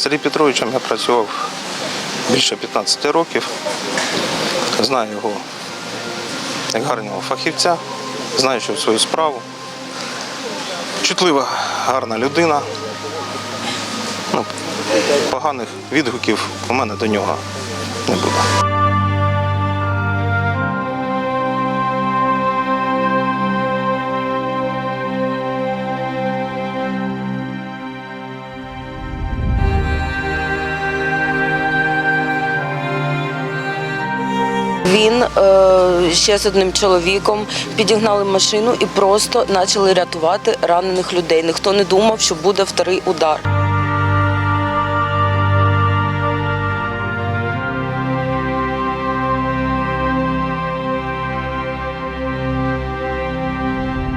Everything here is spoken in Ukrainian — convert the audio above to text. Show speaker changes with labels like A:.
A: Сергій Петровичем я працював більше 15 років. Знаю його як гарного фахівця, знаю, що свою справу. Чутлива, гарна людина. Ну, поганих відгуків у мене до нього не буде.
B: Він е, ще з одним чоловіком підігнали машину і просто почали рятувати ранених людей. Ніхто не думав, що буде вторий удар.